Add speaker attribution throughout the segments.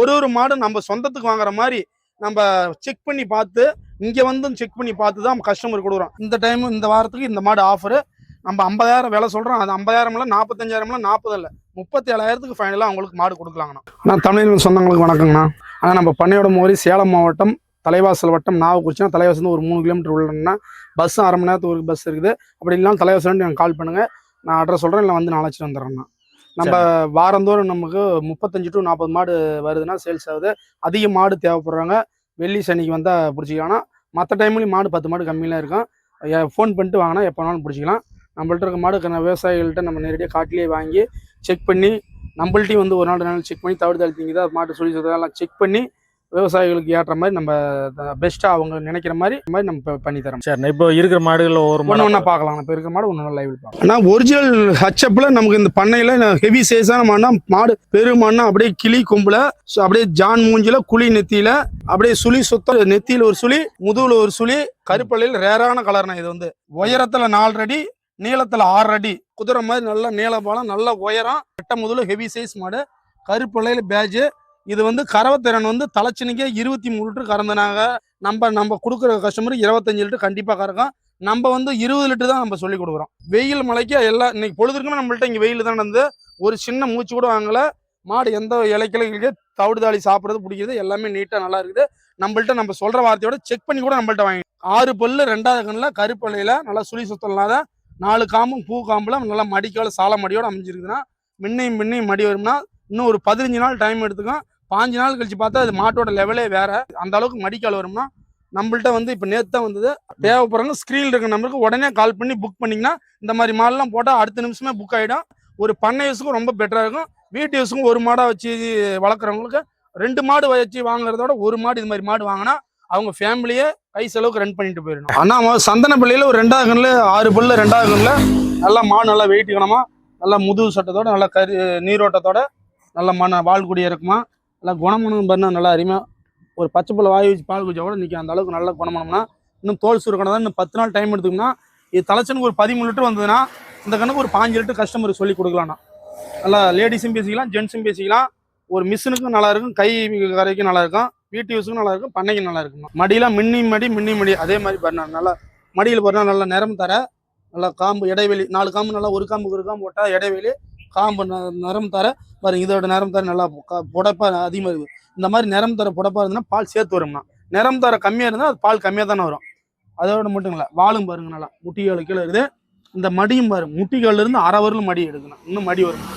Speaker 1: ஒரு ஒரு மாடு நம்ம சொந்தத்துக்கு வாங்குற மாதிரி நம்ம செக் பண்ணி பார்த்து இங்க வந்து செக் பண்ணி பார்த்து தான் கஸ்டமர் கொடுக்குறோம். இந்த டைம் இந்த வாரத்துக்கு இந்த மாடு ஆஃபரு நம்ம ஐம்பதாயிரம் விலை சொல்றோம். அது ஐம்பதாயிரம்ல நாற்பத்தஞ்சாயிரம்லாம் நாற்பது இல்லை முப்பத்தி ஏழாயிரத்துக்கு ஃபைனலாக அவங்களுக்கு மாடு கொடுக்கலாங்கண்ணா. நான் தமிழ் சொந்தங்களுக்கு வணக்கங்கண்ணா. ஆனால் நம்ம பண்ணையோட மோரி சேலம் மாவட்டம் தலைவாசல் வட்டம் நாவக்குறிச்சினா தலைவாசல் ஒரு மூணு கிலோமீட்டர் உள்ளனா பஸ் அரை மணி நேரத்துக்கு ஒரு பஸ் இருக்குது. அப்படி இல்லைனா தலைவாசல் எனக்கு கால் பண்ணுங்க. நான் அட்ரஸ் சொல்கிறேன் இல்லை வந்து நான் அழைச்சிட்டு வந்துடுறேண்ணா நம்ம வாரந்தோறும் நமக்கு முப்பத்தஞ்சு டு நாற்பது மாடு வருதுன்னா சேல்ஸ் ஆகுது. அதிக மாடு தேவைப்படுறாங்க வெள்ளி சனிக்கு வந்தால் பிடிச்சிக்கலாம். மற்ற டைம்லையும் மாடு பத்து மாடு கம்மியெலாம் இருக்கும். ஃபோன் பண்ணிட்டு வாங்கினா எப்போ வேணாலும் பிடிச்சிக்கலாம். நம்மள்ட்ட இருக்க மாடு விவசாயிகள்கிட்ட நம்ம நேரடியாக காட்டிலேயே வாங்கி செக் பண்ணி நம்மள்ட்டையும் வந்து ஒரு நாள் ரெண்டு நாள் செக் பண்ணி தவிடு தள்ளி திங்குதா மாட்டு சொல்லி எல்லாம் செக் பண்ணி விவசாயிகளுக்கு ஏற்ற மாதிரி நம்ம பெஸ்ட்டாக அவங்க நினைக்கிற மாதிரி மாதிரி நம்ம பண்ணி தரோம்
Speaker 2: சரிண்ணா இப்போ இருக்கிற மாடுகள்ல ஒரு
Speaker 1: ஒன்று ஒன்றா பார்க்கலாம். இப்போ இருக்க மாடு ஒன்று லைவில் பார்க்கலாம். ஆனால் ஒரிஜினல் ஹச்சப்பில் நமக்கு இந்த பண்ணையில் ஹெவி சைஸான மாடுனா மாடு பெரு மாடுனா அப்படியே கிளி கொம்புல அப்படியே ஜான் மூஞ்சில குழி நெத்தியில அப்படியே சுழி சுத்தம் நெத்தியில ஒரு சுழி முதுகுல ஒரு சுழி கருப்பள்ளியில் ரேரான கலர்னா இது வந்து உயரத்துல நாலு அடி நீளத்துல ஆறு அடி. குதிரை மாதிரி நல்ல நீள பாலம் நல்ல உயரம் வெட்ட முதல்ல ஹெவி சைஸ் மாடு கருப்பள்ளையில பேஜ் இது வந்து கறவைத்திறன் வந்து தலைச்சனிக்கே இருபத்தி மூணு லிட்டர் கறந்துனாங்க. நம்ம நம்ம கொடுக்குற கஸ்டமர் இருபத்தஞ்சு லிட்டர் கண்டிப்பாக கறக்கும். நம்ம வந்து இருபது லிட்டர் தான் நம்ம சொல்லி கொடுக்குறோம். வெயில் மலைக்கு எல்லாம் இன்னைக்கு பொழுதுக்குமே நம்மள்ட்ட இங்கே வெயில் தான் நடந்து ஒரு சின்ன மூச்சு கூட வாங்கல. மாடு எந்த இலைக்கிழக்கு தவிடு தாளி சாப்பிட்றது பிடிக்கிறது எல்லாமே நீட்டாக நல்லா இருக்குது. நம்மள்ட்ட நம்ம சொல்கிற வார்த்தையோட செக் பண்ணி கூட நம்மள்ட்ட வாங்கி ஆறு பல்லு ரெண்டாவது கண்ணில் கருப்பலையில் நல்லா சுழி சுத்தம் இல்லாத நாலு காம்பும் பூ காம்புல நல்லா மடிக்கால சால மடியோடு அமைஞ்சிருக்குதுன்னா முன்னையும் மின்னையும் மடி வரும்னா இன்னும் ஒரு பதினஞ்சு நாள் டைம் எடுத்துக்கும். பாஞ்சு நாள் கழிச்சு பார்த்தா அது மாட்டோட லெவலே வேற. அந்த அளவுக்கு மடிக்கால் வரும்னா நம்மள்ட்ட வந்து இப்போ நேற்று தான் வந்தது. தேவைப்படுறவங்க ஸ்க்ரீனில் இருக்கிற நம்பருக்கு உடனே கால் பண்ணி புக் பண்ணிங்கன்னா இந்த மாதிரி மாடெல்லாம் போட்டால் அடுத்த நிமிஷமே புக் ஆகிடும் ஒரு பண்ணை யூஸுக்கும் ரொம்ப பெட்டராக இருக்கும். வீட்டு யூஸுக்கும் ஒரு மாடாக வச்சு வளர்க்குறவங்களுக்கு ரெண்டு மாடு வச்சு வாங்குறதோட ஒரு மாடு இது மாதிரி மாடு வாங்கினா அவங்க ஃபேமிலியே கை செலவுக்கு ரன் பண்ணிட்டு போயிடணும். அண்ணா சந்தன பிள்ளையில ஒரு ரெண்டாவது கண்ணில் ஆறு பல்லு ரெண்டாவது கண்ணில் நல்லா மாடு நல்லா வெயிட் கணமா நல்லா முதுகு சட்டத்தோட நல்லா கரு நீரோட்டத்தோட நல்ல மன வால் இருக்குமா? நல்லா குணமணம் பண்ண நல்லா அருமையாக ஒரு பச்சை புள்ள வாய் வச்சு பால் குடிச்சா கூட நிற்கும் அந்த அளவுக்கு நல்லா குணமனம்னா இன்னும் தோல் சுருக்கணும் இன்னும் பத்து நாள் டைம் எடுத்துக்கணும்னா இது தலைச்சனுக்கு ஒரு பதிமூணு லிட்டர் வந்ததுன்னா இந்த கணக்கு ஒரு பாஞ்சு லிட்டர் கஸ்டமருக்கு சொல்லி கொடுக்கலாம்ண்ணா. நல்லா லேடிஸும் பேசிக்கலாம் ஜென்ஸும் பேசிக்கலாம். ஒரு மிஷினுக்கும் நல்லா இருக்கும் கை கரைக்கும் நல்லா இருக்கும் வீட்டு யூஸுக்கும் நல்லா இருக்கும் பண்ணைக்கும் நல்லா இருக்கும் மடியெல்லாம் மின்னி மடி மின்னி மடி அதே மாதிரி பண்ணா நல்லா மடியில் போனால் நல்லா நிறம் தர நல்லா காம்பு இடைவெளி நாலு காம்பு நல்லா ஒரு காம்புக்கு ஒரு காம்பு போட்டால் இடைவெளி காம்பு நிறம் தர பாருங்க இதோட நிறம் தர நல்லா புடப்பா அதிகமாக இருக்குது இந்த மாதிரி நிறம் தர புடப்பா இருந்ததுன்னா பால் சேர்த்து வரும்னா நிறம் தர கம்மியாக இருந்தால் அது பால் கம்மியாக தானே வரும். அதோட மட்டும் இல்லை வாழும் பாருங்க நல்லா முட்டிகள் கீழே இருக்குது. இந்த மடியும் பாருங்க முட்டிகள்ல இருந்து அரை வரலும் மடி எடுக்கணும் இன்னும் மடி வரும்.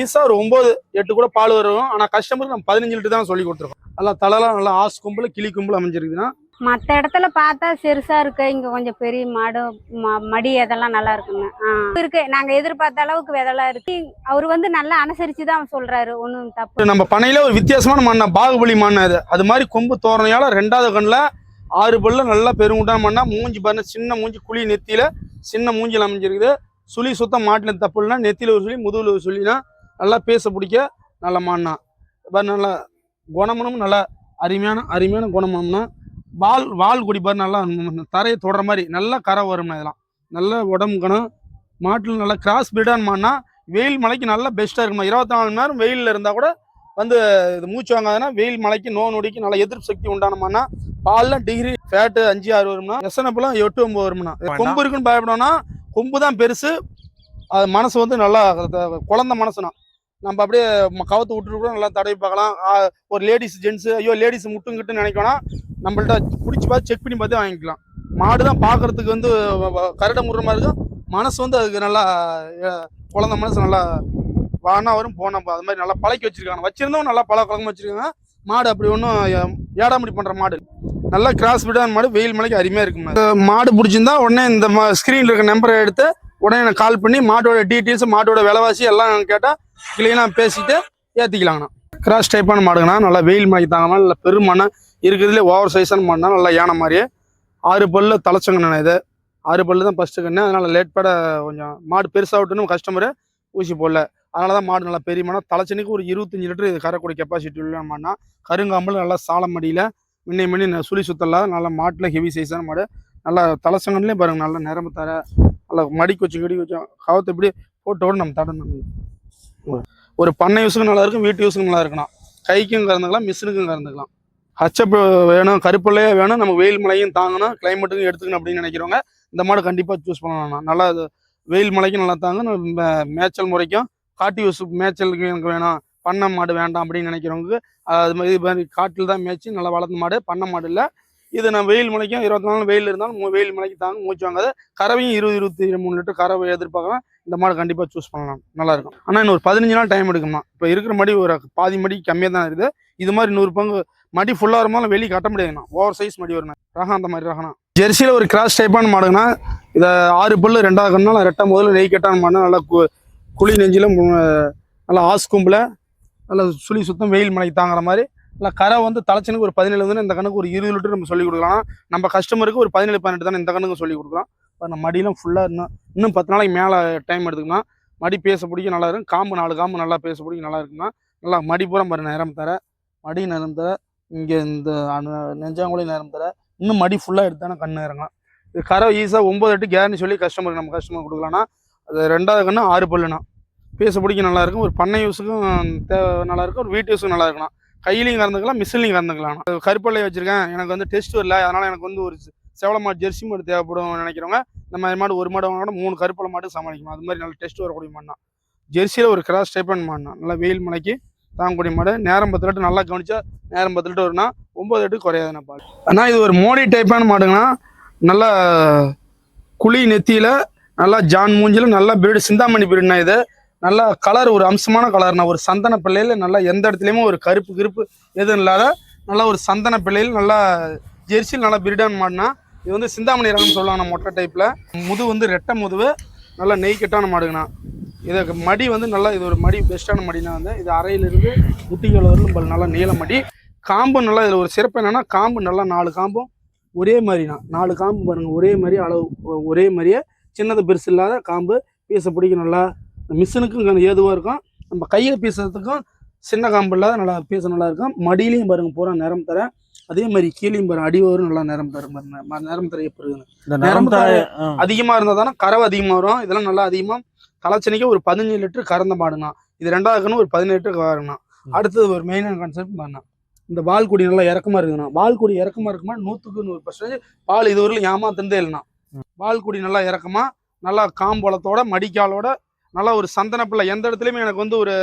Speaker 1: ஈஸா ஒரு ஒம்பது எட்டு கூட பால் வரும். ஆனால் கஸ்டமருக்கு நம்ம பதினஞ்சு லிட்டர் தான் சொல்லி கொடுத்துருக்கோம். நல்லா தலைலாம் நல்லா ஆஸ் கும்பல் கிளி கும்பல் அமைஞ்சிருக்குதுன்னா
Speaker 3: மற்ற இடத்துல பார்த்தா சிறுசா இருக்கு. இங்க கொஞ்சம் பெரிய மாடு ம- மடி அதெல்லாம் நல்லா இருக்குங்க. ஆ. இருக்கு. நாங்க எதிர்பார்த்த அளவுக்கு விதெல்லாம் இருக்கு. அவர் வந்து நல்லா அனுசரிச்சு தான் சொல்றாரு. ஒன்றும் தப்பு
Speaker 1: நம்ம பண்ணையில ஒரு வித்தியாசமான மண்ணா பாகுபலி மண்ணா அது அது மாதிரி கொம்பு தோரணையால ரெண்டாவது கண்ணில் ஆறு பல்ல நல்லா பெருங்குண்டான மண்ணா மூஞ்சி பாருங்க சின்ன மூஞ்சி குழி நெத்தியில சின்ன மூஞ்சில் அமைஞ்சிருக்குது. சுழி சுத்தம் மாட்டில் தப்பு இல்லைன்னா நெத்தியில ஒரு சுழி முதுகுல ஒரு சுழினா நல்லா பேச பிடிக்க நல்ல மண்ணா. நல்லா குணமனும் நல்லா அருமையான அருமையான குணமனம்னா வால் வால் குடி பாரு நல்லா தரையை தொடர மாதிரி நல்லா கரை வரும்னா இதெல்லாம். நல்ல உடம்பு கணம். மாட்டில் நல்லா கிராஸ் பீடான மான்னா வெயில் மலைக்கு நல்லா பெஸ்ட்டாக இருக்குமா இருபத்தி நாலு மணி நேரம் வெயிலில் இருந்தால் கூட வந்து இது மூச்சு வாங்காதுன்னா வெயில் மலைக்கு நோ நொடிக்கு நல்ல எதிர்ப்பு சக்தி உண்டானமானா பால்லாம் டிகிரி ஃபேட்டு அஞ்சு ஆறு வரும்னா எசனப்பெல்லாம் எட்டு ஒன்பது வரும்னா கொம்பு இருக்குன்னு பயப்படணும்னா கொம்பு தான் பெருசு. அது மனசு வந்து நல்லா குழந்த மனசுனா நம்ம அப்படியே கவுத்து விட்டுட்டு கூட நல்லா தடவி பார்க்கலாம். ஒரு லேடிஸ் ஜென்ஸ் ஐயோ லேடிஸ் முட்டுங்கிட்டு நினைக்கணும் நம்மள்ட்ட பிடிச்சி பார்த்து செக் பண்ணி பார்த்து வாங்கிக்கலாம். மாடு தான் பார்க்கறதுக்கு வந்து கரடை முடுற மாதிரி இருக்கும். மனசு வந்து அதுக்கு நல்லா குழந்த மனசு நல்லா வானா வரும் போனா அது மாதிரி நல்லா பழக்கி வச்சிருக்காங்க. வச்சிருந்தவங்க நல்லா பழக்க குழம்பு வச்சிருக்காங்க. மாடு அப்படி ஒன்றும் ஏடாமடி பண்ணுற மாடு நல்லா கிராஸ் பிடான மாடு வெயில் மலைக்கு அருமையாக இருக்கும் மாடு. பிடிச்சிருந்தா உடனே இந்த ஸ்க்ரீனில் இருக்க நம்பரை எடுத்து உடனே எனக்கு கால் பண்ணி மாட்டோட டீட்டெயில்ஸ் மாட்டோட விலைவாசி எல்லாம் கேட்டால் கிளீனாக பேசிட்டு ஏற்றிக்கலாங்கண்ணா கிராஸ் டைப்பான மாடுங்கண்ணா. நல்லா வெயில் மலைக்கு தாங்க நல்ல பெருமண்ணா இருக்கிறதுலே ஓவர் சைஸான மாடுனா நல்லா யானை மாதிரியே. ஆறு பல்லு தலைச்சங்கண்ணா இது. ஆறு பல்லு தான் ஃபஸ்ட்டு கண்ணு. அதனால லேட் பட கொஞ்சம் மாடு பெருசாகட்டுன்னு கஸ்டமரு ஊசி போடல. அதனால தான் மாடு நல்லா பெரிய மாடு. தலைச்சனுக்கு ஒரு இருபத்தஞ்சு லிட்டர் இது கறக்கூடிய கெப்பாசிட்டி உள்ள மாடுனா கருங்காம்பல் நல்லா சால மடியில் முன்னே முன்னே சுழி சுத்தல நல்லா மாட்டில் ஹெவி சைஸான மாடு. நல்லா தலைச்சங்கன்லேயே பாருங்க நல்லா நிரம்ப தர நல்லா மடிக்கு வச்சு கடி வச்சோம் கவத்தை இப்படி போட்டோட நம்ம தடணும். ஒரு பண்ணை யூஸுக்கு நல்லா இருக்கும் வீட்டு யூஸுக்கு நல்லா இருக்கணும் கைக்கும் கறந்துக்கலாம் மிஷினுக்கும் கறந்துக்கலாம். ஹச்சப் வேணும் கருப்பிள்ளையே வேணும். நம்ம வெயில் மழையும் தாங்கணும் கிளைமேட்டுக்கும் எடுத்துக்கணும் அப்படின்னு நினைக்கிறவங்க இந்த மாடு கண்டிப்பாக சூஸ் பண்ணலாம் நல்லா இது வெயில் மழைக்கும் நல்லா தாங்கணும். மேய்ச்சல் முறைக்கும் காட்டு யூஸ் மேய்ச்சலுக்கு எனக்கு வேணும். பண்ணை மாடு வேண்டாம் அப்படின்னு நினைக்கிறவங்களுக்கு அது மாதிரி இது மாதிரி காட்டில் தான் மேய்ச்சி நல்லா வளர்ந்த மாடு பண்ணை மாடு இல்லை. இது நான் வெயில் மலைக்கும் இருபத்தி நாலு வெயில் இருந்தாலும் வெயில் மலைக்கு தாங்க மூச்சு வாங்காது. கறவையும் இருபது இருபத்தி மூணு லிட்டர் கறவை எதிர்பார்க்கலாம். இந்த மாடு கண்டிப்பாக சூஸ் பண்ணலாம் நல்லா இருக்கும். ஆனால் இன்னும் ஒரு பதினஞ்சு நாள் டைம் எடுக்குமா இப்போ இருக்கிற மாதிரி ஒரு பாதி மடி கம்மியாக தான் இருக்குது. இது மாதிரி நூறு பங்கு மடி ஃபுல்லாக வரும்போது வெளியே கட்ட முடியாதுண்ணா ஓவர் சைஸ் மடி வரணும் ரகம் அந்த மாதிரி ரகம்னா ஜெர்சியில் ஒரு கிராஸ் டைப்பான மாடுங்கன்னா இதை ஆறு பல்லு ரெண்டாவது கண்ணால் ரெட்டை முதல்ல நெய் கட்டான மாடு நல்லா கு- குழி நெஞ்சில் நல்லா ஆஸ்கும்பில் நல்லா சுழி சுத்தம் வெயில் மலைக்கு தாங்குற மாதிரி நல்லா கரை வந்து தலைச்சனுக்கு ஒரு பதினேழு வந்து இந்த கணக்கு ஒரு இருபது லிட்டர் நம்ம சொல்லி கொடுக்கலாம். நம்ம கஸ்டமருக்கு ஒரு பதினேழு பதினெட்டு தானே இந்த கணக்கு சொல்லி கொடுக்கலாம். இப்போ நம்ம மடியெலாம் ஃபுல்லாக இன்னும் இன்னும் பத்து நாளைக்கு மேலே டைம் எடுத்துக்கலாம் மடி பேச பிடிக்கும் நல்லா இருக்கும். காம்பு நாலு காம்பு நல்லா பேச பிடிக்கும் நல்லா இருக்குன்னா நல்லா மடி பூரா பாரு நேரம் தர மடி நேரம் தர இங்கே இந்த நெஞ்சாங்குழி நேரம் தர. இன்னும் மடி ஃபுல்லாக எடுத்தானே கண்ணு இறங்கலாம். இது கரை ஈஸியாக ஒம்பது எட்டு கேரண்டி சொல்லி கஸ்டமருக்கு நம்ம கஸ்டமர் கொடுக்கலாம்னா அது ரெண்டாவது கண்ணு ஆறு பல்லுனா பேச பிடிக்க நல்லாயிருக்கும் ஒரு பண்ணை யூஸுக்கும் தேவை நல்லாயிருக்கும் ஒரு வீட்டு யூஸுக்கும் நல்லா இருக்கலாம். கையிலையும் கறந்துக்கலாம் மிஷின்லையும் கறந்துக்கலாம். அது கருப்பள்ளை வச்சுருக்கேன். எனக்கு வந்து டெஸ்ட் வரல அதனால் எனக்கு வந்து ஒரு செவல மாடு ஜெர்சி மாடு தேவைப்படும் நினைக்கிறவங்க இந்த மாதிரி மாடு ஒரு மாடு வாங்கினா மூணு கருப்பலை மாடு சமாளிக்கணும் அது மாதிரி நல்ல டெஸ்ட் வரக்கூடிய மாடுனா ஜெர்சியில் ஒரு கிராஸ் டைப்பன் மாடுனா நல்லா வெயில் மலைக்கு தாங்குடி மாடு. நேரம் பத்து லிட்டர் நல்லா கவனிச்சா நேரம் பத்து லிட்டர் வரும்னா ஒம்பது லிட்டர் குறையாதுண்ணா பால். ஆனால் இது ஒரு மோடி டைப்பான மாடுங்கண்ணா. நல்லா குழி நெத்தியில் நல்லா ஜான் மூஞ்சில நல்லா பிரீடு சிந்தாமணி பிரீடுனா இது. நல்லா கலர் ஒரு அம்சமான கலர்னா ஒரு சந்தன பிள்ளையில நல்லா எந்த இடத்துலையுமே ஒரு கருப்பு கிருப்பு எதுவும் இல்லாத நல்லா ஒரு சந்தன பிள்ளையில் நல்லா ஜெர்சியில் நல்லா பிரீடான மாடுண்ணா. இது வந்து சிந்தாமணி ரகம்னு சொல்லுவாங்க மொட்டை டைப்பில் முது வந்து ரெட்டை முதுவு நல்லா நெய் கட்டான மாடுங்கண்ணா. இதுக்கு மடி வந்து நல்லா இது ஒரு மடி பெஸ்ட்டான மடினா வந்து இது அறையிலிருந்து முட்டிகள் வரலும் நல்லா நீள மடி. காம்பு நல்லா இதில் ஒரு சிறப்பு என்னென்னா காம்பு நல்லா நாலு காம்பும் ஒரே மாதிரிண்ணா. நாலு காம்பு பாருங்க ஒரே மாதிரி அளவு ஒரே மாதிரியே சின்னது பெருசு இல்லாத காம்பு பீச பிடிக்க நல்லா மிஷினுக்கும் ஏதுவாக இருக்கும். நம்ம கையில் பீசுறதுக்கும் சின்ன காம்பு இல்லாத நல்லா பீச நல்லா இருக்கும். மடியிலையும் பாருங்கள் பூரா நிறம் தரேன் அதே மாதிரி கீழேயும் பாருங்க அடிவரும் நல்லா நிறம் தரும் பாருங்க ம- நிறம் தர எப்படி இருக்குன்னு
Speaker 2: இந்த
Speaker 1: நரம்பு
Speaker 2: நரம்பு தாய
Speaker 1: அதிகமாக இருந்தால் தானே கறவை அதிகமாக வரும். இதெல்லாம் நல்லா அதிகமாக தலைச்சனிக்கு ஒரு பதினஞ்சு லிட்டர் கறந்த மாடுனா இது ரெண்டாவது ஒரு பதினெட்டு லிட்டர் வரணும்
Speaker 2: ம்.
Speaker 1: அடுத்தது ஒரு மெயினான கான்செப்ட் பாருண்ணா இந்த பால் குடி நல்லா இறக்கமா இருக்குண்ணா பால் குடி இறக்கமா இருக்குமா? நூற்றுக்கு நூறு பர்சன்டேஜ் பால் இது வரையிலும் ஏமாத்துறதே இல்லைண்ணா. பால் குடி நல்லா இறக்கமா நல்லா காம்பளத்தோட மடிக்காலோட நல்லா ஒரு சந்தன பிள்ளை எந்த இடத்துலையுமே எனக்கு வந்து ஒரு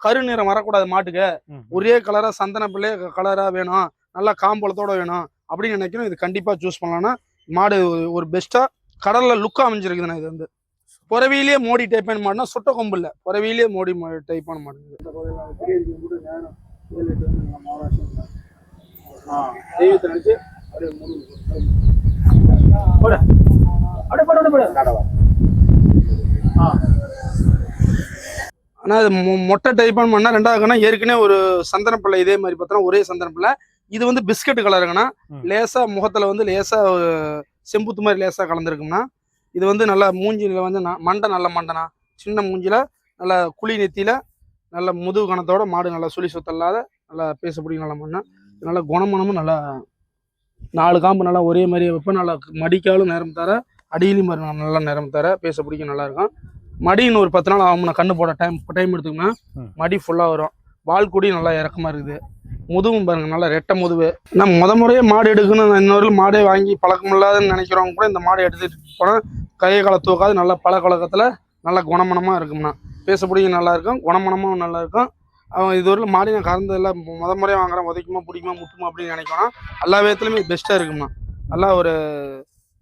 Speaker 1: கருநிறம் வரக்கூடாது மாட்டுக்கு. ஒரே கலரா சந்தன பிள்ளை கலரா வேணும். நல்லா காம்பளத்தோட வேணும் அப்படின்னு நினைக்கிறோம் இது கண்டிப்பா சூஸ் பண்ணலாம்னா மாடு ஒரு பெஸ்ட்டா கடல்ல லுக்கா அமைஞ்சிருக்குதுண்ணா இது வந்து புறவிலேயே மோடி டைப்பான மாடுனா சுட்ட கொம்பு இல்லை புறவிலேயே மோடி டைப்பான மாடு இது. தெய்வத்தை நினைச்சு அப்படியே முருகன். போடு. அப்படியே போடு, அப்படியே போடு. ஆ. ஆனா இது மொ- மொட்டை டைப்பான பண்ணா ரெண்டாவது கண்ணா ஏற்கனவே ஒரு சந்தன பிள்ளை இதே மாதிரி பார்த்தோன்னா ஒரே சந்தன பிள்ளை இது வந்து பிஸ்கட் கலருங்கண்ணா.
Speaker 2: ம்.
Speaker 1: லேசா முகத்துல வந்து லேசா செம்புத்து மாதிரி லேசா கலந்துருக்கும்னா இது வந்து நல்லா மூஞ்சில வந்து மண்டை நல்ல மண்டைனா சின்ன மூஞ்சில நல்ல குழி நெத்தியில நல்ல முதுகு கணத்தோட மாடு நல்லா சுழி சுத்தல்லாத நல்லா பேசக்கூடிய நல்ல மண்ணா. நல்ல குணமனமும் நல்லா நாலு காம்பு நல்லா ஒரே மாதிரி வைப்பேன். நல்லா மடிக்காலும் நேரம் தர அடியிலையும் நல்லா நேரம் தர பேச பிடிக்க நல்லா இருக்கும் மடி இன்னும் ஒரு பத்து நாள் ஆகும் நான் கண்ணு போட டைம் டைம் எடுத்துக்கோங்க. மடி ஃபுல்லாக வரும். வால் கூடி நல்லா இறக்கமா இருக்குது. முதுகும் பாருங்க நல்லா ரெட்டை முதுவு. நான் முத முறையே மாடு எடுக்கணும். இன்னொரு மாடே வாங்கி பழக்கம் இல்லாதன்னு நினைக்கிறவங்க கூட இந்த மாடை எடுத்துட்டு போனால் கையை காலை தூக்காது. நல்லா பழக்கழக்கத்தில் நல்லா நல்ல குணமனமாக இருக்கும்ண்ணா பேசக்கூடிய நல்லா இருக்கும் குணமனமும் நல்லா இருக்கும். அவன் இதுவரையிலும் மாடி நான் கறந்ததில்ல. முத முறையாக வாங்குறேன். உதைக்குமா பிடிக்குமா முட்டுமா அப்படின்னு நினைக்கணும் எல்லா விதத்துலையுமே பெஸ்ட்டாக இருக்கும்ண்ணா நல்லா ஒரு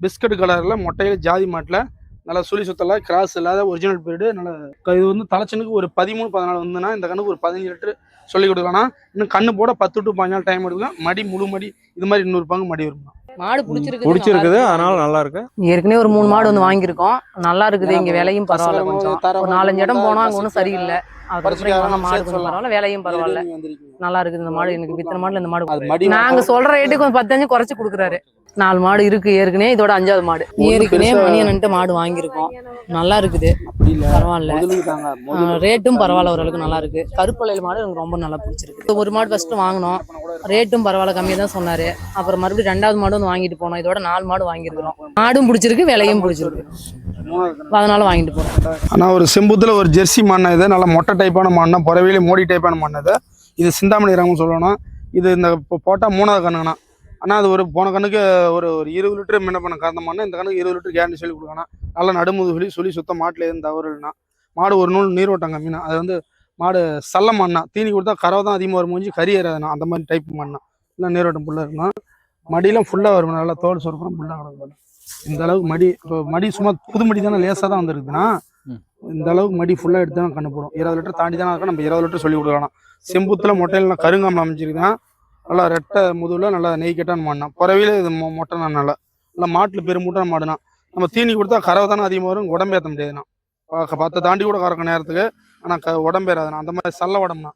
Speaker 1: பிஸ்கட் கலரில் மொட்டையில் ஜாதி மாட்டில் நல்லா சுழி சுத்தல கிராஸ் இல்லாத ஒரிஜினல் பீரியடு நல்லா இது வந்து தலைச்சனுக்கு ஒரு பதிமூணு பதினாலு வந்துன்னா இந்த கண்ணுக்கு ஒரு பதினஞ்சு லிட்டரு சொல்லி கொடுக்கலாம் இன்னும் கண்ணு போட பத்து டு பதினாலு டைம் எடுக்கும் மடி முழு மடி. இது மாதிரி இன்னொரு பங்கு மடி வரும்.
Speaker 4: மாடு பிடிச்சிருக்கு
Speaker 2: பிடிச்சிருக்குது. அதனால நல்லா இருக்கு.
Speaker 4: ஏற்கனவே ஒரு மூணு மாடு வந்து வாங்கியிருக்கோம். நல்லா இருக்குது. இங்க விலையும் பரவாயில்ல கொஞ்சம். ஒரு நாலஞ்சு இடம் போனோம் அங்க ஒன்றும் சரியில்லை. அதுக்கப்புறம் மாடு கொஞ்சம் பரவாயில்ல. விலையும் பரவாயில்ல. நல்லா இருக்குது இந்த மாடு. எனக்கு இத்தனை மாடுல இந்த மடி நாங்க சொல்ற ரேட்டுக்கு கொஞ்சம் பத்தஞ்சு குறைச்சு கொடுக்குறாரு. நாலு மாடு இருக்கு ஏற்கனவே இதோட அஞ்சாவது மாடு. ஏற்கனவே மணியன்ட்டு மாடு வாங்கியிருக்கோம். நல்லா இருக்குது. பரவாயில்ல. ரேட்டும் பரவாயில்ல ஓரளவுக்கு நல்லா இருக்கு. கருப்பலையில் மாடு எனக்கு ரொம்ப நல்லா பிடிச்சிருக்கு. ஒரு மாடு ஃபர்ஸ்ட் வாங்கினோம். ரேட்டும் பரவாயில்ல கம்மியாக தான் சொன்னாரு. அப்புறம் மறுபடியும் ரெண்டாவது மாடு வந்து வாங்கிட்டு போனோம். இதோட நாலு மாடு வாங்கியிருக்கிறோம். மாடும் பிடிச்சிருக்கு விலையும் பிடிச்சிருக்கு. அதனால வாங்கிட்டு போறோம்.
Speaker 1: ஆனால் ஒரு செம்புத்தில் ஒரு ஜெர்சி மண்ணை இது நல்லா மொட்டை டைப்பான மண்ணை புறவையிலே மோடி டைப்பான மண்ணை இது. இது சிந்தாமணி ரகம் சொல்லணும். இது இந்த போட்டால் மூணாவது கண்ணுங்கண்ணா. ஆனால் அது ஒரு போன கண்ணுக்கு ஒரு ஒரு இருபது லிட்டர் முன்ன பண்ண கறந்தோம்னா இந்த கண்ணுக்கு இருபது லிட்டர் கேரண்டி சொல்லி கொடுக்கணும். நல்லா நடுமுது சொல்லி சொல்லி சுத்தம் மாட்டில் எதுவும் தவறு இல்லைனா மாடு ஒரு நூல் நீரோட்டம் கம்மினா. அது வந்து மாடு சல்ல மண்ணா. தீனி கொடுத்தா கறவை தான் அதிகமாக வரும் மூஞ்சி கறி ஏறாதுண்ணா அந்த மாதிரி டைப் மண்ணா. இல்லை நீரோட்டம் ஃபுல்லாக இருக்கணும் மடியெல்லாம் ஃபுல்லாக வரும். நல்லா தோல் சொருக்கம் ஃபுல்லாக கிடக்கும் இந்த அளவுக்கு மடி இப்போ மடி சும்மா புது மடி தானே லேசாக தான் வந்துருக்குதுன்னா. இந்த அளவுக்கு மடி ஃபுல்லாக எடுத்து தான் கண்ணு போடும். இருபது லிட்டர் தாண்டி தானே இருக்கும் நம்ம இருபது லிட்டர் சொல்லி கொடுக்கலாம். செம்புத்தில் மொட்டையில் கருங்காமல் அமைச்சிருக்குதான் நல்லா ரெட்டை முதுகில் நல்லா நெய் கெட்டான்னு மாடினா புறவையில் இது மொ- மொட்டை நான் நல்லா நல்லா மாட்டில் பெருமூட்டான மாடுனா நம்ம தீனி கொடுத்தா கறவை தானே அதிகமாக வரும் உடம்பேற்ற முடியாதுண்ணா ப- பத்தை தாண்டி கூட கறக்க நேரத்துக்கு ஆனால் க உடம்பேறாதுண்ணா அந்த மாதிரி சல்ல உடம்புனா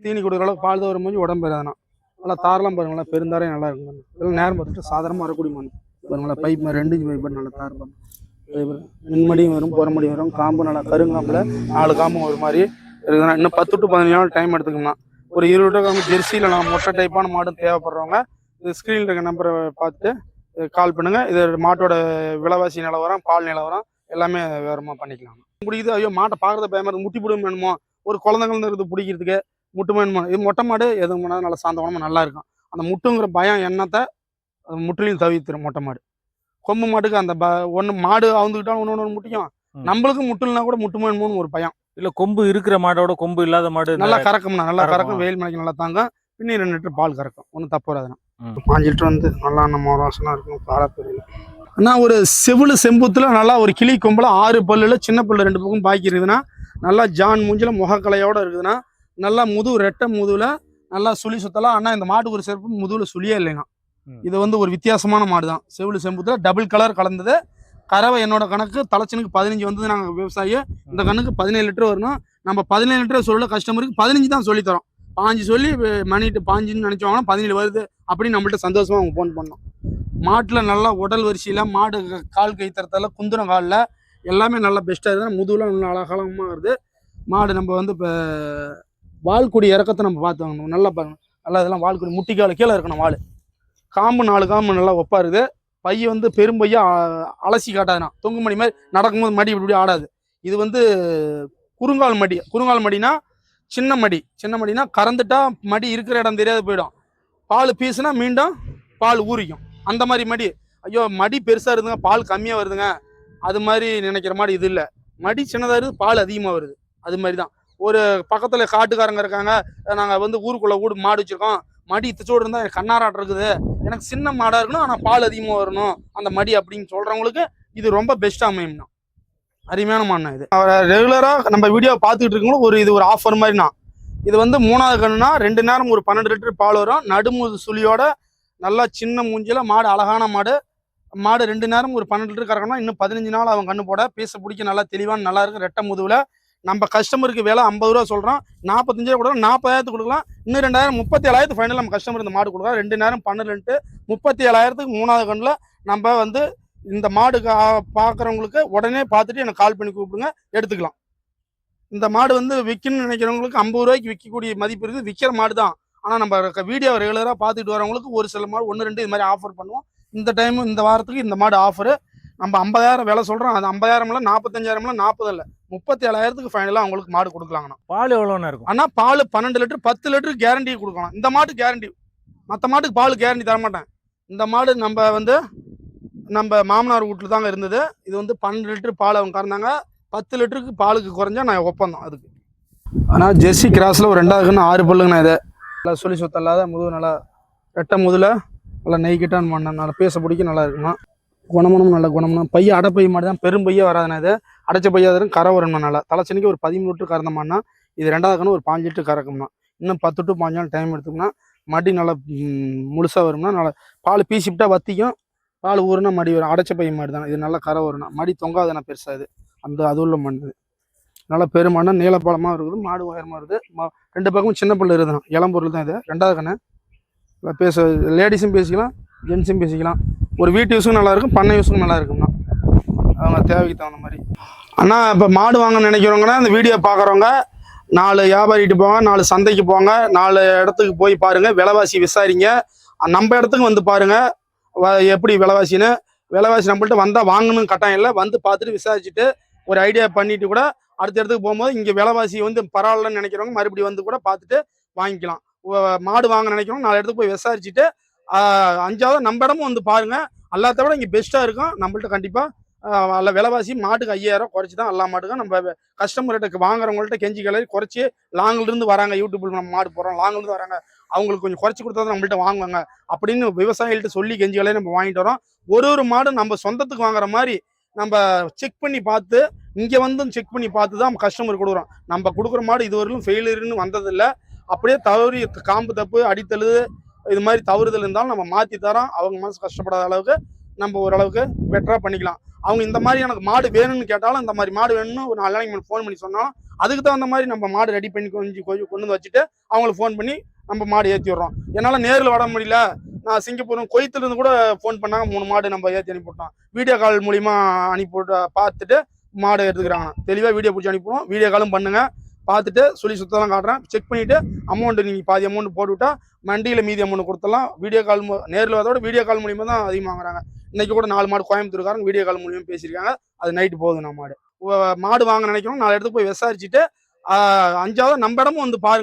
Speaker 1: தீனி கொடுக்குற அளவுக்கு பால் தவிர முடிஞ்சு உடம்பேறாதுண்ணா நல்லா தாரெல்லாம் பாருங்களா பெருந்தாரே நல்லா இருக்கும் இதெல்லாம் நேரம் பார்த்துட்டு சாதாரணமாக வரக்கூடிய மண். பாருங்களா பைப் மாதிரி ரெண்டு இன்ச்சு பைப் நல்லா தார் பாருங்க. மின்மடியும் வரும் புறமடியும் வரும். காம்பு நல்லா கருங்காம்பில் நாலு காம்பும் ஒரு மாதிரி இருக்குதுண்ணா. இன்னும் பத்து டு பதினஞ்சு நாள் டைம் எடுத்துக்கணும்னா ஒரு இருபது லிட்டர் காம்பு ஜெர்சியில் நான் மொட்டை டைப்பான மாடும் தேவைப்படுறவங்க இது ஸ்க்ரீனில் இருக்க நம்பரை பார்த்துட்டு கால் பண்ணுங்க. இது மாட்டோட விலைவாசி நிலவரம் பால் நிலவரம் எல்லாமே விவரமாக பண்ணிக்கலாம். பிடிக்குது ஐயோ மாட்டை பார்க்கறது பயமா இருக்கு. முட்டி பிடிக்கும் வேணுமோ? ஒரு குழந்தைங்க இருக்குது பிடிக்கிறதுக்கு முட்டு வேணுமோ? இது மொட்டை மாடு எதுவும் பண்ணாலும் நல்லா சாந்தவனமாக நல்லா இருக்கும். அந்த முட்டுங்கிற பயம் எண்ணத்தை அது முற்றிலையும் தவிர்த்துரும் மொட்டை மாடு. கொம்பு மாட்டுக்கு அந்த ப ஒன்று மாடு அவுந்துக்கிட்டாலும் ஒன்று ஒன்று முட்டிக்கும். நம்மளுக்கு முட்டுலனா கூட முட்டு வேணுமோன்னு ஒரு பயம்.
Speaker 2: இல்ல கொம்பு இருக்கிற மாடோட கொம்பு இல்லாத மாடு
Speaker 1: நல்லா கறக்கும்ண்ணா நல்லா
Speaker 2: கறக்கும்.
Speaker 1: வெயில் மலைக்கு நல்லா தாங்க பின்னி ரெண்டு லிட்டர் பால் கறக்கும். ஒன்றும் தப்பு வராதுண்ணா. பாஞ்சு லிட்டர் வந்து நல்லா நம்ம வாசனா இருக்கும். பாலப்பெரியல அண்ணா ஒரு செவிலு செம்புத்துல நல்லா ஒரு கிளி கொம்புல ஆறு பல்லுல சின்ன பல்லு ரெண்டு பக்கம் பாக்கி இருக்குதுன்னா நல்லா ஜான் மூஞ்சில முகக்கலையோட இருக்குதுன்னா நல்லா முது ரெட்டை முதுகுல நல்லா சுழி சுத்தலாம் ஆனா இந்த மாட்டுக்கு ஒரு சிறப்பு முதுகுல சுழியே இல்லைங்க. இது வந்து ஒரு வித்தியாசமான மாடு தான் செவிலு செம்புத்துல டபுள் கலர் கலந்தது. கறவை என்னோட கணக்கு தலைச்சனுக்கு பதினஞ்சு வந்தது. நாங்கள் விவசாயி. இந்த கணக்கு பதினேழு லிட்டர் வரணும். நம்ம பதினேழு லிட்டர் சொல்ல கஸ்டமருக்கு பதினஞ்சு தான் சொல்லித்தரோம் பாஞ்சு சொல்லி மணிட்டு பாஞ்சுன்னு நினச்சவாங்கன்னா பதினேழு வருது அப்படின்னு நம்மள்ட்ட சந்தோஷமாக அவங்க ஃபோன் பண்ணோம். மாட்டில் நல்லா உடல் வரிசையில் மாடு கால் கை தரத்தால குந்துன காலில் எல்லாமே நல்லா பெஸ்ட்டாக இருக்குது முதுகுலாம் நல்லா அழகாலமாக வருது. மாடு நம்ம வந்து இப்போ வால்குடி இறக்கத்தை நம்ம பார்த்து வாங்கணும். நல்லா பாருங்க. நல்லா இதெல்லாம் வால்குடி முட்டிக்கால கீழே இருக்கணும் வால். காம்பு நாலு காம்பு நல்லா ஒப்பாருது இருக்குது. பையன் வந்து பெரும் பையன் அலசி காட்டாதுண்ணா தொங்கு மடி மாதிரி நடக்கும்போது மடி இப்படி ஆடாது. இது வந்து குறுங்கால் மடி. குறுங்கால் மடினா சின்ன மடி. சின்ன மடினா கறந்துட்டா மடி இருக்கிற இடம் தெரியாது போயிடும். பால் பீசுனா மீண்டும் பால் ஊறிக்கும். அந்த மாதிரி மடி. ஐயோ மடி பெருசாக இருக்குதுங்க. பால் கம்மியாக வருதுங்க. அது மாதிரி நினைக்கிற மாதிரி இது இல்லை. மடி சின்னதாக இருக்குது பால் அதிகமாக வருது. அது மாதிரி தான். ஒரு பக்கத்தில் காட்டுக்காரங்க இருக்காங்க. நாங்கள் வந்து ஊருக்குள்ளே ஊடு மாடு வச்சுருக்கோம். மடி இத்தச்சோடு இருந்தால் கண்ணாராட்டம் இருக்குது. எனக்கு சின்ன மாடாக இருக்கணும் ஆனால் பால் அதிகமாக வரணும் அந்த மடி அப்படின்னு சொல்றவங்களுக்கு இது ரொம்ப பெஸ்ட்டாக அமையும்னா. அருமையான மாடுண்ணா இது. ரெகுலராக நம்ம வீடியோ பார்த்துக்கிட்டு இருக்கவங்களும் ஒரு இது ஒரு ஆஃபர் மாதிரிண்ணா. இது வந்து மூணாவது கண்ணுனா ரெண்டு நேரம் ஒரு பன்னெண்டு லிட்டர் பால் வரும். நடுமுது சுழியோட நல்லா சின்ன மூஞ்சியில் மாடு அழகான மாடு. மாடு ரெண்டு நேரம் ஒரு பன்னெண்டு லிட்டர் கறக்கணும் இன்னும் பதினஞ்சு நாள் அவன் கண்ணு போட. பீச பிடிக்க நல்லா தெளிவான நல்லா இருக்கும் ரெட்டை முதுவில் நம்ம கஸ்டமருக்கு விலை ஐம்பது ரூபா சொல்கிறோம் நாற்பத்தஞ்சு கொடுக்குறோம் கொடுக்கலாம் நாற்பதாயிரத்துக்கு கொடுக்கலாம். இன்னும் ரெண்டாயிரம் முப்பத்தி ஏழாயிரத்து ஃபைனல் நம்ம கஸ்டமர் இந்த மாடு கொடுக்கலாம். ரெண்டு நேரம் பன்னெண்டு முப்பத்தி ஏழாயிரத்துக்கு மூணாவது கண்ணில் நம்ம வந்து இந்த மாடு கா- உடனே பார்த்துட்டு எனக்கு கால் பண்ணி கூப்பிடுங்க எடுத்துக்கலாம். இந்த மாடு வந்து விற்கணும்னு நினைக்கிறவங்களுக்கு ஐம்பது ரூபாய்க்கு விற்கக்கூடிய மதிப்பு இருக்குது. விற்கிற மாடு தான். ஆனால் நம்ம வீடியோ ரெகுலராக பார்த்துட்டு வரவங்களுக்கு ஒரு சில மாடு ஒன்று ரெண்டு இது மாதிரி ஆஃபர் பண்ணுவோம். இந்த டைம் இந்த வாரத்துக்கு இந்த மாடு ஆஃபரு நம்ம ஐம்பதாயிரம் விலை சொல்கிறோம் அது ஐம்பதாயிரம்ல நாற்பத்தஞ்சாயிரம்ல நாற்பது இல்லை முப்பத்தி ஏழாயிரத்துக்கு ஃபைனலாக அவங்களுக்கு மாடு கொடுக்கலாங்கண்ணா.
Speaker 2: பால் எவ்வளோண்ணா இருக்கும்?
Speaker 1: ஆனால் பால் பன்னெண்டு லிட்டர் பத்து லிட்டர் கேரண்டி கொடுக்கலாம். இந்த மாட்டு கேரண்டி மற்ற மாட்டுக்கு பால் கேரண்டி தர மாட்டேன் இந்த மாடு நம்ம வந்து நம்ம மாமனார் வீட்டில் தாங்க இருந்தது. இது வந்து பன்னெண்டு லிட்டர் பால் அவங்க கறந்தாங்க. பத்து லிட்டருக்கு பாலுக்கு குறைஞ்சா நான் ஒப்பந்தம் அதுக்கு. ஆனால் ஜெர்சி கிராஸில் ஒரு ரெண்டாவது கன்று ஆறு பல்லுங்கண்ணா இது. நல்லா சொல்லி சுத்தம் இல்லாத முதுகு நல்லா ரெட்டை முதுல நல்லா நெய் கிட்டான் பண்ண நல்லா பேச பிடிக்க நல்லா இருக்குமா குணமனும் நல்ல குணம்னா பைய அடைப்பை மாதிரி தான் பெரும் பையே வராதுண்ணா இது. அடைச்ச பையா இருக்கும் கரை வரணும்னா நல்லா தலைச்சனிக்கு ஒரு பதிமூணு லிட்டர் கறந்தோம்னா இது ரெண்டாவது கன்று ஒரு பாஞ்சு லிட்டர் கறக்கும்னா இன்னும் பத்து டு பாஞ்சு நாள் டைம் எடுத்துக்கோம்னா மடி நல்லா முழுசாக வரும்னா நல்லா பால் பீசிவிட்டா வத்திக்கும். பால் ஊறுனா மடி வரும். அடைச்ச பை மாதிரி தான். இது நல்லா கரை வரும்னா மடி தொங்காதுண்ணா பெருசாக இது. அந்த அது உள்ள மண் இது நல்லா பெருமானா நீளப்பாலமாக இருக்குது. மாடு உயரமாக இருக்குது. மா ரெண்டு பக்கமும் சின்ன பிள்ளை இருக்குதுண்ணா. இளம்பொருள் தான் இது. ரெண்டாவது கண்ணு நல்லா பேச லேடிஸும் பேசிக்கலாம். ஜென்ஸும் பேசிக்கலாம். ஒரு வீட்டு யூஸுக்கும் நல்லாயிருக்கும் பண்ணை யூஸுக்கும் நல்லா இருக்கும்ண்ணா அவங்க தேவைக்கு தகுந்த மாதிரி. அண்ணா இப்போ மாடு வாங்க நினைக்கிறவங்கன்னா இந்த வீடியோ பார்க்குறவங்க நாலு வியாபாரிகிட்டு போங்க நாலு சந்தைக்கு போங்க நாலு இடத்துக்கு போய் பாருங்கள் விலைவாசி விசாரிங்க. நம்ம இடத்துக்கு வந்து பாருங்க வ- எப்படி விலைவாசின்னு. விலைவாசி நம்மள்ட்ட வந்தால் வாங்கணும் கட்டாயம் இல்லை வந்து பார்த்துட்டு விசாரிச்சுட்டு ஒரு ஐடியா பண்ணிட்டு கூட அடுத்த இடத்துக்கு போகும்போது இங்கே விலைவாசி வந்து பரவாயில்லன்னு நினைக்கிறவங்க மறுபடியும் வந்து கூட பார்த்துட்டு வாங்கிக்கலாம். மாடு வாங்க நினைக்கிறோம் நாலு இடத்துக்கு போய் விசாரிச்சுட்டு அஞ்சாவது நம்ம இடமும் வந்து பாருங்க. எல்லாத்த விட இங்கே பெஸ்ட்டாக இருக்கும். நம்மள்ட்ட கண்டிப்பாக அல்ல விலைவாசி மாட்டுக்கு ஐயாயிரம் குறைச்சி தான் எல்லா மாட்டுக்கும் நம்ம கஸ்டமர்கிட்ட வாங்குறவங்கள்ட்ட கெஞ்சி கிளறி குறைச்சி லாங்கிலிருந்து வராங்க. யூடியூப்பில் நம்ம மாடு போடுறோம். லாங்கிலிருந்து வராங்க. அவங்களுக்கு கொஞ்சம் குறைச்சி கொடுத்தா தான் நம்மள்ட்ட வாங்குவாங்க. அப்படின்னு விவசாயிகள்ட்ட சொல்லி கெஞ்சி கிளறி நம்ம வாங்கிட்டு வரோம். ஒரு ஒரு மாடு நம்ம சொந்தத்துக்கு வாங்குற மாதிரி நம்ம செக் பண்ணி பார்த்து இங்கே வந்து செக் பண்ணி பார்த்து தான் கஸ்டமர் கொடுக்குறோம். நம்ம கொடுக்குற மாடு இதுவரையிலும் ஃபெயிலியர்னு வந்ததில்லை. அப்படியே தவறி காம்பு தப்பு அடித்தழு இது மாதிரி தவறுதல் இருந்தாலும் நம்ம மாற்றி தரோம். அவங்க மனசு கஷ்டப்படாத அளவுக்கு நம்ம ஓரளவுக்கு பெட்டராக பண்ணிக்கலாம். அவங்க இந்த மாதிரி எனக்கு மாடு வேணும்னு கேட்டாலும் இந்த மாதிரி மாடு வேணும்னு ஒரு நாலு நாளைக்கு ஃபோன் பண்ணி சொன்னாலும் அதுக்கு தகுந்த மாதிரி நம்ம மாடு ரெடி பண்ணி கொஞ்சம் கொஞ்சம் கொண்டு வந்து வச்சுட்டு அவங்களுக்கு ஃபோன் பண்ணி நம்ம மாடு ஏற்றி விடுறோம். என்னால் நேரில் வர முடியல. நான் சிங்கப்பூரும் கொய்த்துலேருந்து கூட ஃபோன் பண்ணாங்க. மூணு மாடு நம்ம ஏற்றி அனுப்பிவிட்டோம். வீடியோ கால் மூலிமா அனுப்பிவிட்டு பார்த்துட்டு மாடு எடுத்துக்கிறாங்க தெளிவாக வீடியோ பிடிச்சி அனுப்பிடுவோம் வீடியோ காலும் பண்ணுங்கள் பார்த்துட்டு சொல்லி சுத்தலாம் காட்டுறேன். செக் பண்ணிவிட்டு அமௌண்ட்டு நீங்கள் பாதி அமௌண்ட் போட்டுவிட்டா மண்டியில் மீதி அமௌண்ட் கொடுத்தலாம் வீடியோ கால் நேரில் வரதோட வீடியோ கால் மூலியமாக தான் அதிகமாக வாங்குறாங்க. இன்றைக்கி கூட நாலு மாடு கோயம்புத்தூர்காரங்க வீடியோ கால் மூலியமாக பேசியிருக்காங்க. அது நைட்டு போகுது நான் மாடு. மாடு வாங்க நினைக்கிறோம் நாலு இடத்துக்கு போய் விசாரிச்சுட்டு அஞ்சாவது நம்ம இடமும் வந்து பாருங்கள்